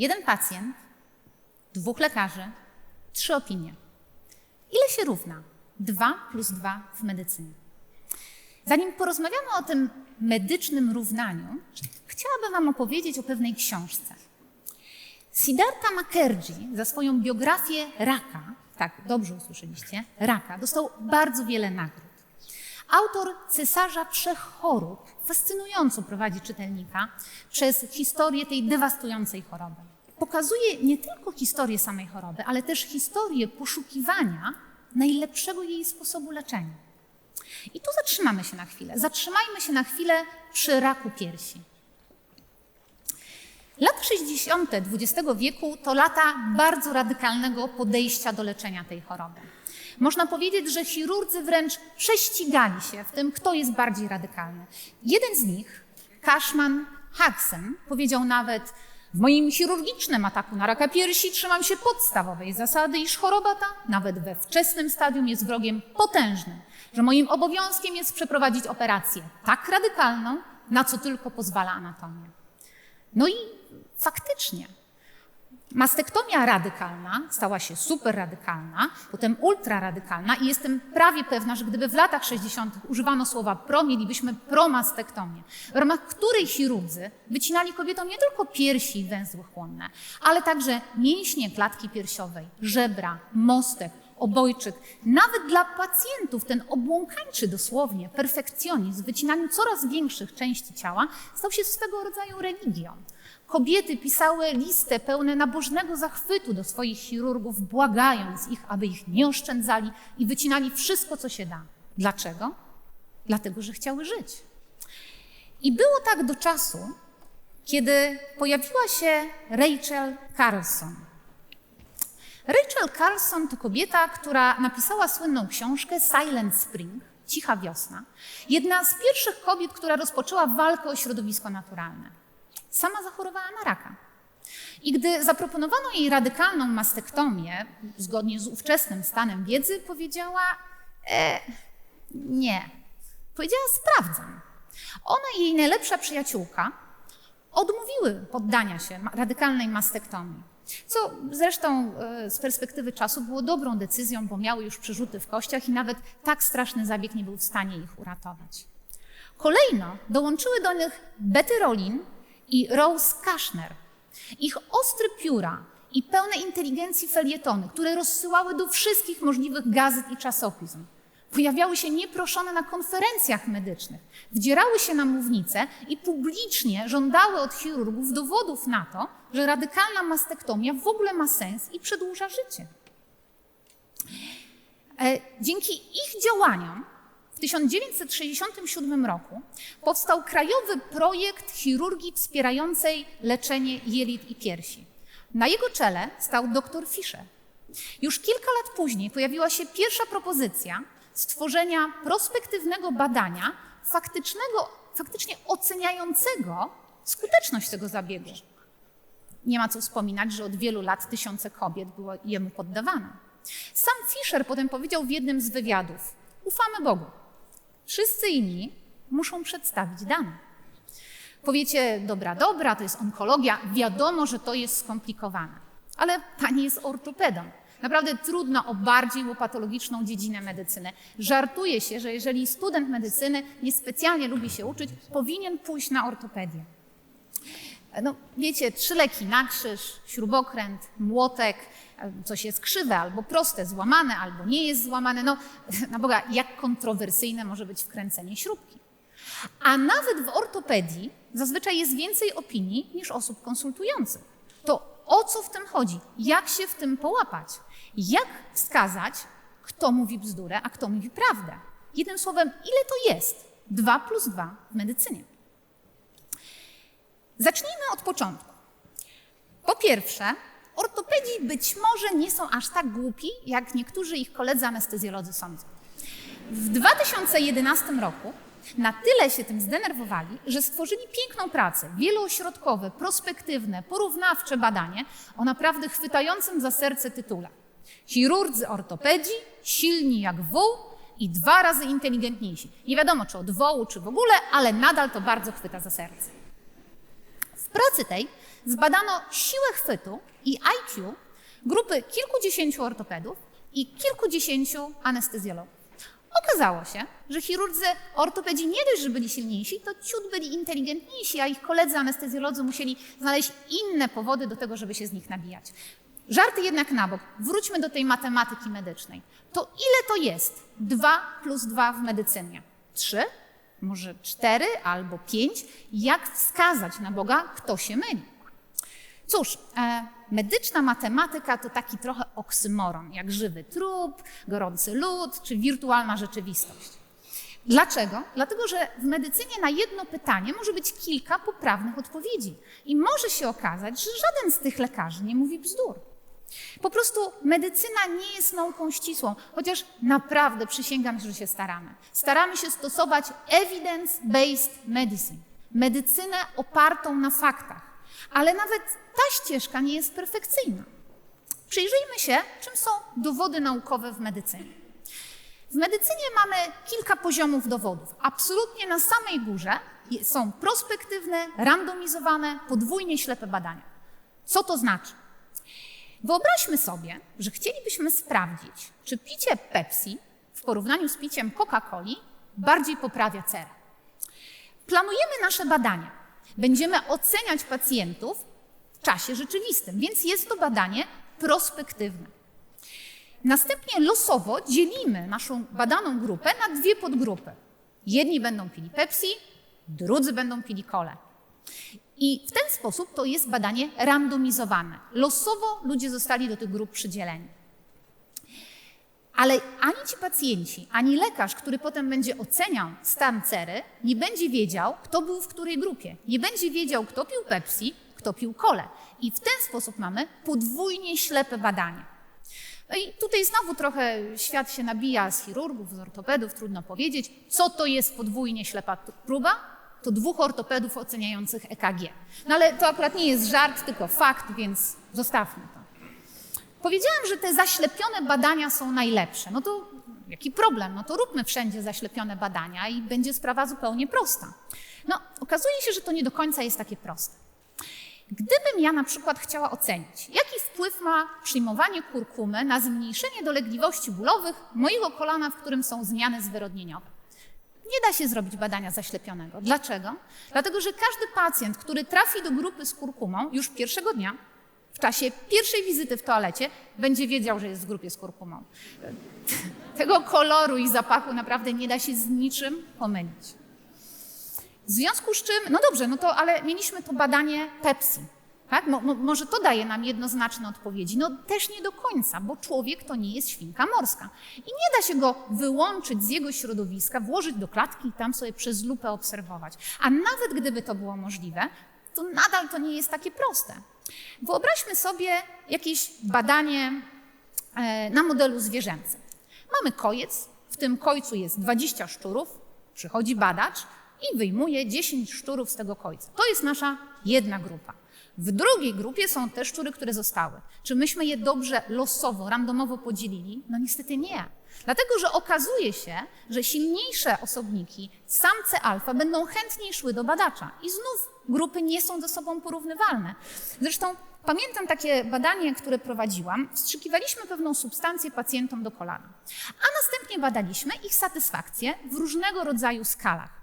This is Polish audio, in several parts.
Jeden pacjent, dwóch lekarzy, trzy opinie. Ile się równa 2 plus 2 w medycynie? Zanim porozmawiamy o tym medycznym równaniu, chciałabym Wam opowiedzieć o pewnej książce. Siddhartha Mukherjee za swoją biografię raka, tak, dobrze usłyszeliście, raka, dostał bardzo wiele nagród. Autor Cesarza Wszech Chorób fascynująco prowadzi czytelnika przez historię tej dewastującej choroby. Pokazuje nie tylko historię samej choroby, ale też historię poszukiwania najlepszego jej sposobu leczenia. I tu zatrzymamy się na chwilę. Zatrzymajmy się na chwilę przy raku piersi. Lata 60. XX wieku to lata bardzo radykalnego podejścia do leczenia tej choroby. Można powiedzieć, że chirurdzy wręcz prześcigali się w tym, kto jest bardziej radykalny. Jeden z nich, Cashman Haxen, powiedział nawet: W moim chirurgicznym ataku na raka piersi trzymam się podstawowej zasady, iż choroba ta, nawet we wczesnym stadium, jest wrogiem potężnym, że moim obowiązkiem jest przeprowadzić operację tak radykalną, na co tylko pozwala anatomia. No i faktycznie Mastektomia radykalna stała się super radykalna, potem ultra radykalna i jestem prawie pewna, że gdyby w latach 60. używano słowa pro, mielibyśmy promastektomię, w ramach której chirurdzy wycinali kobietom nie tylko piersi i węzły chłonne, ale także mięśnie klatki piersiowej, żebra, mostek, obojczyk. Nawet dla pacjentów ten obłąkańczy dosłownie perfekcjonizm w wycinaniu coraz większych części ciała stał się swego rodzaju religią. Kobiety pisały listy pełne nabożnego zachwytu do swoich chirurgów, błagając ich, aby ich nie oszczędzali i wycinali wszystko, co się da. Dlaczego? Dlatego, że chciały żyć. I było tak do czasu, kiedy pojawiła się Rachel Carlson. Rachel Carlson to kobieta, która napisała słynną książkę Silent Spring, Cicha Wiosna. Jedna z pierwszych kobiet, która rozpoczęła walkę o środowisko naturalne sama zachorowała na raka. I gdy zaproponowano jej radykalną mastektomię, zgodnie z ówczesnym stanem wiedzy, powiedziała: e, Nie. Powiedziała: Sprawdzam. Ona i jej najlepsza przyjaciółka odmówiły poddania się radykalnej mastektomii. Co zresztą e, z perspektywy czasu było dobrą decyzją, bo miały już przerzuty w kościach i nawet tak straszny zabieg nie był w stanie ich uratować. Kolejno dołączyły do nich Betty Rolin, i Rose Kashner. Ich ostre pióra i pełne inteligencji felietony, które rozsyłały do wszystkich możliwych gazet i czasopism, pojawiały się nieproszone na konferencjach medycznych, wdzierały się na mównice i publicznie żądały od chirurgów dowodów na to, że radykalna mastektomia w ogóle ma sens i przedłuża życie. E, dzięki ich działaniom w 1967 roku powstał krajowy projekt chirurgii wspierającej leczenie jelit i piersi. Na jego czele stał dr Fischer. Już kilka lat później pojawiła się pierwsza propozycja stworzenia prospektywnego badania faktycznego, faktycznie oceniającego skuteczność tego zabiegu. Nie ma co wspominać, że od wielu lat tysiące kobiet było jemu poddawane. Sam Fischer potem powiedział w jednym z wywiadów: Ufamy Bogu. Wszyscy inni muszą przedstawić dane. Powiecie, dobra, dobra, to jest onkologia, wiadomo, że to jest skomplikowane. Ale pani jest ortopedą. Naprawdę trudno o bardziej łopatologiczną dziedzinę medycyny. Żartuje się, że jeżeli student medycyny niespecjalnie lubi się uczyć, powinien pójść na ortopedię. No, wiecie, trzy leki na krzyż, śrubokręt, młotek, coś jest krzywe albo proste, złamane albo nie jest złamane. No, na Boga, jak kontrowersyjne może być wkręcenie śrubki. A nawet w ortopedii zazwyczaj jest więcej opinii niż osób konsultujących. To o co w tym chodzi? Jak się w tym połapać? Jak wskazać, kto mówi bzdurę, a kto mówi prawdę? Jednym słowem, ile to jest 2 plus 2 w medycynie? Zacznijmy od początku. Po pierwsze, ortopedzi być może nie są aż tak głupi, jak niektórzy ich koledzy anestezjolodzy sądzą. W 2011 roku na tyle się tym zdenerwowali, że stworzyli piękną pracę, wieloośrodkowe, prospektywne, porównawcze badanie o naprawdę chwytającym za serce tytule. Chirurdzy ortopedzi, silni jak wół i dwa razy inteligentniejsi. Nie wiadomo, czy od wołu, czy w ogóle, ale nadal to bardzo chwyta za serce. W pracy tej zbadano siłę chwytu i IQ grupy kilkudziesięciu ortopedów i kilkudziesięciu anestezjologów. Okazało się, że chirurdzy ortopedzi nie dość, że byli silniejsi, to ciut byli inteligentniejsi, a ich koledzy anestezjolodzy musieli znaleźć inne powody do tego, żeby się z nich nabijać. Żarty jednak na bok. Wróćmy do tej matematyki medycznej. To ile to jest 2 plus 2 w medycynie? 3? Może 4 albo 5? Jak wskazać na Boga, kto się myli? Cóż, e, medyczna matematyka to taki trochę oksymoron, jak żywy trup, gorący lód czy wirtualna rzeczywistość. Dlaczego? Dlatego, że w medycynie na jedno pytanie może być kilka poprawnych odpowiedzi. I może się okazać, że żaden z tych lekarzy nie mówi bzdur. Po prostu medycyna nie jest nauką ścisłą, chociaż naprawdę przysięgam, że się staramy. Staramy się stosować evidence-based medicine, medycynę opartą na faktach. Ale nawet ta ścieżka nie jest perfekcyjna. Przyjrzyjmy się, czym są dowody naukowe w medycynie. W medycynie mamy kilka poziomów dowodów. Absolutnie na samej górze są prospektywne, randomizowane, podwójnie ślepe badania. Co to znaczy? Wyobraźmy sobie, że chcielibyśmy sprawdzić, czy picie Pepsi w porównaniu z piciem Coca-Coli bardziej poprawia cerę. Planujemy nasze badania. Będziemy oceniać pacjentów w czasie rzeczywistym, więc jest to badanie prospektywne. Następnie losowo dzielimy naszą badaną grupę na dwie podgrupy. Jedni będą pili Pepsi, drudzy będą pili kole. I w ten sposób to jest badanie randomizowane. Losowo ludzie zostali do tych grup przydzieleni. Ale ani ci pacjenci, ani lekarz, który potem będzie oceniał stan cery, nie będzie wiedział, kto był w której grupie. Nie będzie wiedział, kto pił Pepsi, kto pił kole. I w ten sposób mamy podwójnie ślepe badanie. No i tutaj znowu trochę świat się nabija z chirurgów, z ortopedów, trudno powiedzieć, co to jest podwójnie ślepa próba. To dwóch ortopedów oceniających EKG. No ale to akurat nie jest żart, tylko fakt, więc zostawmy to. Powiedziałam, że te zaślepione badania są najlepsze. No to jaki problem? No to róbmy wszędzie zaślepione badania i będzie sprawa zupełnie prosta. No, okazuje się, że to nie do końca jest takie proste. Gdybym ja na przykład chciała ocenić, jaki wpływ ma przyjmowanie kurkumy na zmniejszenie dolegliwości bólowych mojego kolana, w którym są zmiany zwyrodnieniowe. Nie da się zrobić badania zaślepionego. Dlaczego? Dlatego, że każdy pacjent, który trafi do grupy z kurkumą już pierwszego dnia, w czasie pierwszej wizyty w toalecie, będzie wiedział, że jest w grupie z kurkumą. Tego koloru i zapachu naprawdę nie da się z niczym pomylić. W związku z czym, no dobrze, no to ale mieliśmy to badanie Pepsi. Tak? Mo, mo, może to daje nam jednoznaczne odpowiedzi. No też nie do końca, bo człowiek to nie jest świnka morska. I nie da się go wyłączyć z jego środowiska, włożyć do klatki i tam sobie przez lupę obserwować. A nawet gdyby to było możliwe, to nadal to nie jest takie proste. Wyobraźmy sobie jakieś badanie e, na modelu zwierzęcym. Mamy kojec, w tym kojcu jest 20 szczurów, przychodzi badacz i wyjmuje 10 szczurów z tego kojca. To jest nasza jedna grupa. W drugiej grupie są te szczury, które zostały. Czy myśmy je dobrze losowo, randomowo podzielili? No niestety nie. Dlatego, że okazuje się, że silniejsze osobniki, samce alfa, będą chętniej szły do badacza. I znów grupy nie są ze sobą porównywalne. Zresztą pamiętam takie badanie, które prowadziłam. Wstrzykiwaliśmy pewną substancję pacjentom do kolana, a następnie badaliśmy ich satysfakcję w różnego rodzaju skalach.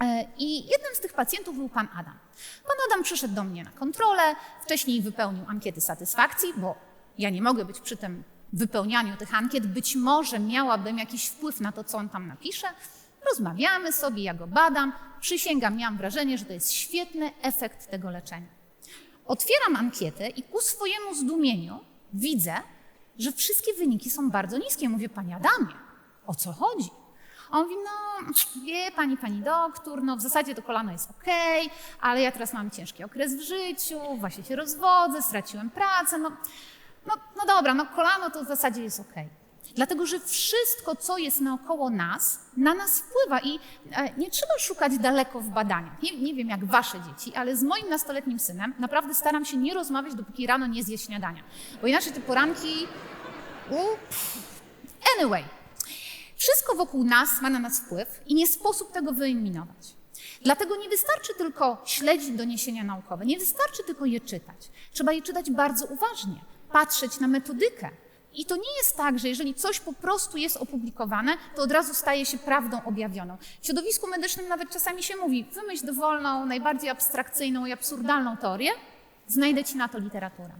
E, I jednym z tych pacjentów był pan Adam. Pan Adam przyszedł do mnie na kontrolę, wcześniej wypełnił ankiety satysfakcji, bo ja nie mogę być przy tym wypełnianiu tych ankiet. Być może miałabym jakiś wpływ na to, co on tam napisze. Rozmawiamy sobie, ja go badam. Przysięgam, miałam wrażenie, że to jest świetny efekt tego leczenia. Otwieram ankietę i ku swojemu zdumieniu widzę, że wszystkie wyniki są bardzo niskie. Mówię, panie Adamie, o co chodzi? On mówi, no wie pani, pani doktor, no w zasadzie to kolano jest ok, ale ja teraz mam ciężki okres w życiu, właśnie się rozwodzę, straciłem pracę, no, no, no dobra, no kolano to w zasadzie jest ok. Dlatego, że wszystko, co jest naokoło nas, na nas wpływa i e, nie trzeba szukać daleko w badaniach. Nie, nie wiem jak wasze dzieci, ale z moim nastoletnim synem naprawdę staram się nie rozmawiać, dopóki rano nie zje śniadania. Bo inaczej te poranki... Anyway, wszystko wokół nas ma na nas wpływ i nie sposób tego wyeliminować. Dlatego nie wystarczy tylko śledzić doniesienia naukowe, nie wystarczy tylko je czytać. Trzeba je czytać bardzo uważnie, patrzeć na metodykę. I to nie jest tak, że jeżeli coś po prostu jest opublikowane, to od razu staje się prawdą objawioną. W środowisku medycznym nawet czasami się mówi: wymyśl dowolną, najbardziej abstrakcyjną i absurdalną teorię, znajdę ci na to literaturę.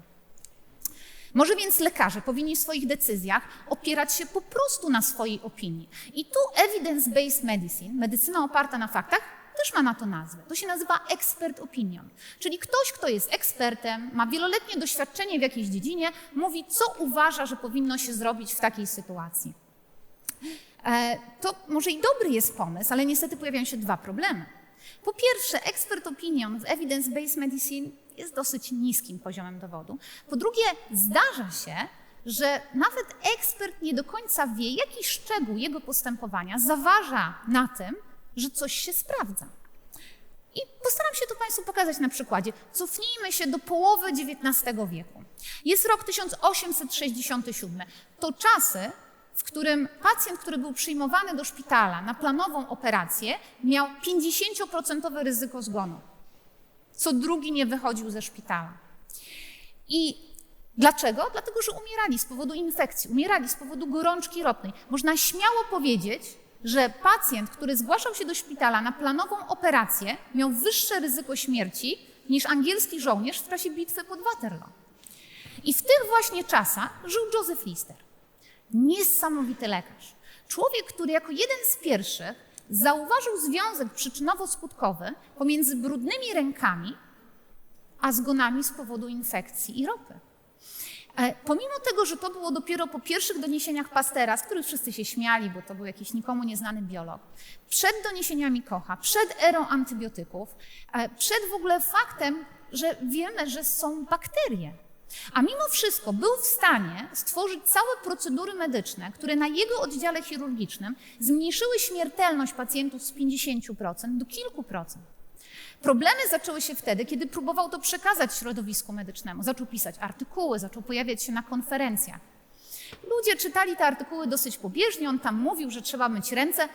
Może więc lekarze powinni w swoich decyzjach opierać się po prostu na swojej opinii. I tu evidence-based medicine, medycyna oparta na faktach, też ma na to nazwę. To się nazywa expert opinion. Czyli ktoś, kto jest ekspertem, ma wieloletnie doświadczenie w jakiejś dziedzinie, mówi, co uważa, że powinno się zrobić w takiej sytuacji. E, to może i dobry jest pomysł, ale niestety pojawiają się dwa problemy. Po pierwsze, expert opinion w evidence-based medicine jest dosyć niskim poziomem dowodu. Po drugie, zdarza się, że nawet ekspert nie do końca wie, jaki szczegół jego postępowania zaważa na tym, że coś się sprawdza. I postaram się to Państwu pokazać na przykładzie. Cofnijmy się do połowy XIX wieku. Jest rok 1867. To czasy, w którym pacjent, który był przyjmowany do szpitala na planową operację, miał 50% ryzyko zgonu. Co drugi nie wychodził ze szpitala. I dlaczego? Dlatego, że umierali z powodu infekcji, umierali z powodu gorączki ropnej. Można śmiało powiedzieć, że pacjent, który zgłaszał się do szpitala na planową operację, miał wyższe ryzyko śmierci niż angielski żołnierz w czasie bitwy pod Waterloo. I w tych właśnie czasach żył Joseph Lister. Niesamowity lekarz. Człowiek, który jako jeden z pierwszych zauważył związek przyczynowo-skutkowy pomiędzy brudnymi rękami a zgonami z powodu infekcji i ropy. E, pomimo tego, że to było dopiero po pierwszych doniesieniach Pastera, z których wszyscy się śmiali, bo to był jakiś nikomu nieznany biolog, przed doniesieniami Kocha, przed erą antybiotyków, e, przed w ogóle faktem, że wiemy, że są bakterie. A mimo wszystko był w stanie stworzyć całe procedury medyczne, które na jego oddziale chirurgicznym zmniejszyły śmiertelność pacjentów z 50% do kilku procent. Problemy zaczęły się wtedy, kiedy próbował to przekazać środowisku medycznemu. Zaczął pisać artykuły, zaczął pojawiać się na konferencjach. Ludzie czytali te artykuły dosyć pobieżnie. On tam mówił, że trzeba myć ręce.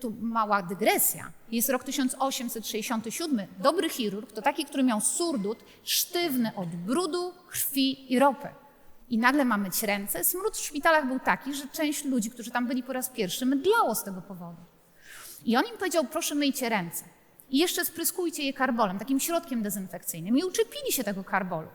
Tu mała dygresja. Jest rok 1867. Dobry chirurg to taki, który miał surdut sztywny od brudu, krwi i ropy. I nagle ma myć ręce. Smród w szpitalach był taki, że część ludzi, którzy tam byli po raz pierwszy, mydlało z tego powodu. I on im powiedział: Proszę, myjcie ręce. I jeszcze spryskujcie je karbolem, takim środkiem dezynfekcyjnym. I uczepili się tego karbolu.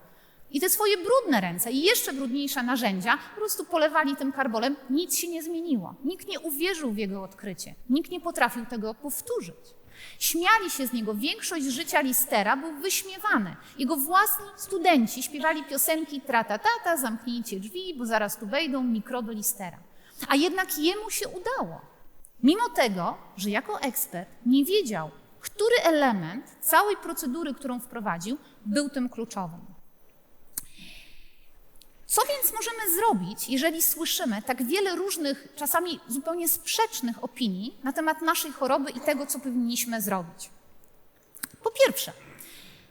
I te swoje brudne ręce i jeszcze brudniejsze narzędzia po prostu polewali tym karbolem. Nic się nie zmieniło. Nikt nie uwierzył w jego odkrycie. Nikt nie potrafił tego powtórzyć. Śmiali się z niego. Większość życia Listera był wyśmiewany. Jego własni studenci śpiewali piosenki trata tata, zamknijcie drzwi, bo zaraz tu wejdą mikroby Listera. A jednak jemu się udało. Mimo tego, że jako ekspert nie wiedział, który element całej procedury, którą wprowadził, był tym kluczowym. Co więc możemy zrobić, jeżeli słyszymy tak wiele różnych, czasami zupełnie sprzecznych opinii na temat naszej choroby i tego, co powinniśmy zrobić? Po pierwsze,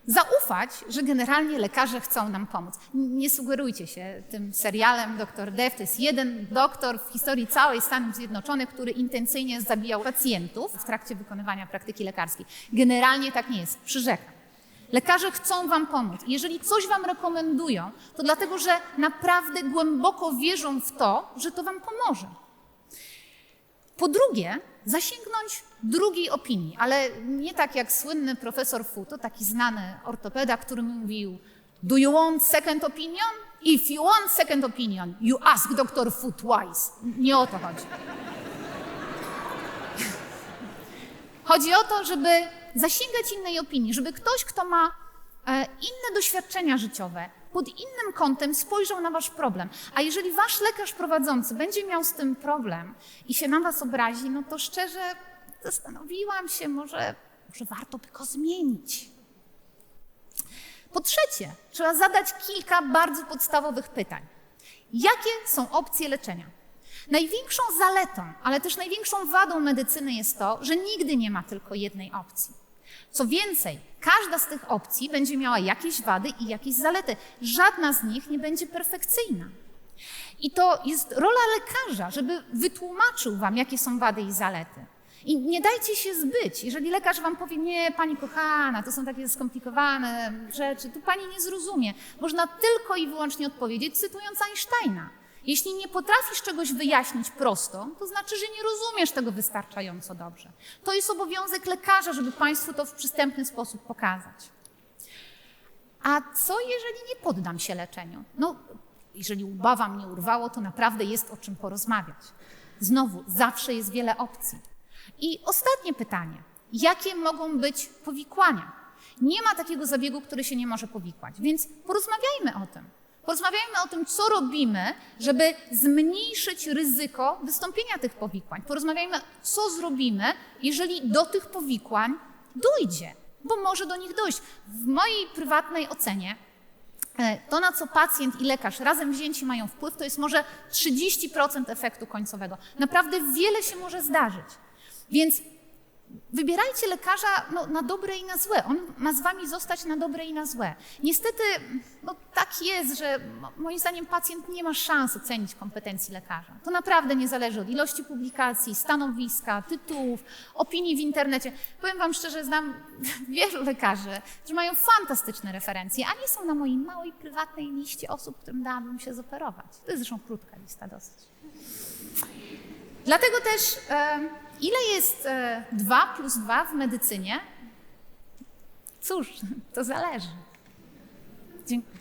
zaufać, że generalnie lekarze chcą nam pomóc. Nie sugerujcie się tym serialem Dr. Dev. To jest jeden doktor w historii całej Stanów Zjednoczonych, który intencyjnie zabijał pacjentów w trakcie wykonywania praktyki lekarskiej. Generalnie tak nie jest, przyrzekam. Lekarze chcą Wam pomóc. Jeżeli coś Wam rekomendują, to dlatego, że naprawdę głęboko wierzą w to, że to Wam pomoże. Po drugie, zasięgnąć drugiej opinii, ale nie tak jak słynny profesor Fu, to taki znany ortopeda, który mówił: Do you want second opinion? If you want second opinion, you ask Dr. Fu twice. Nie o to chodzi. Chodzi o to, żeby zasięgać innej opinii, żeby ktoś, kto ma e, inne doświadczenia życiowe, pod innym kątem spojrzał na wasz problem. A jeżeli wasz lekarz prowadzący będzie miał z tym problem i się na was obrazi, no to szczerze zastanowiłam się, może, może warto by go zmienić. Po trzecie, trzeba zadać kilka bardzo podstawowych pytań. Jakie są opcje leczenia? Największą zaletą, ale też największą wadą medycyny jest to, że nigdy nie ma tylko jednej opcji. Co więcej, każda z tych opcji będzie miała jakieś wady i jakieś zalety. Żadna z nich nie będzie perfekcyjna. I to jest rola lekarza, żeby wytłumaczył Wam, jakie są wady i zalety. I nie dajcie się zbyć. Jeżeli lekarz wam powie, nie, pani kochana, to są takie skomplikowane rzeczy, to pani nie zrozumie. Można tylko i wyłącznie odpowiedzieć, cytując Einsteina. Jeśli nie potrafisz czegoś wyjaśnić prosto, to znaczy, że nie rozumiesz tego wystarczająco dobrze. To jest obowiązek lekarza, żeby państwu to w przystępny sposób pokazać. A co jeżeli nie poddam się leczeniu? No, jeżeli ubawa mnie urwało, to naprawdę jest o czym porozmawiać. Znowu, zawsze jest wiele opcji. I ostatnie pytanie. Jakie mogą być powikłania? Nie ma takiego zabiegu, który się nie może powikłać, więc porozmawiajmy o tym. Porozmawiajmy o tym, co robimy, żeby zmniejszyć ryzyko wystąpienia tych powikłań. Porozmawiajmy, co zrobimy, jeżeli do tych powikłań dojdzie, bo może do nich dojść. W mojej prywatnej ocenie e, to, na co pacjent i lekarz razem wzięci mają wpływ, to jest może 30% efektu końcowego. Naprawdę wiele się może zdarzyć. Więc wybierajcie lekarza no, na dobre i na złe. On ma z wami zostać na dobre i na złe. Niestety, no, tak jest, że mo- moim zdaniem pacjent nie ma szans ocenić kompetencji lekarza. To naprawdę nie zależy od ilości publikacji, stanowiska, tytułów, opinii w internecie. Powiem wam szczerze, znam wielu lekarzy, którzy mają fantastyczne referencje, a nie są na mojej małej, prywatnej liście osób, którym dałabym się zoperować. To jest zresztą krótka lista dosyć. Dlatego też, e, ile jest e, 2 plus 2 w medycynie? Cóż, to zależy. Dziękuję.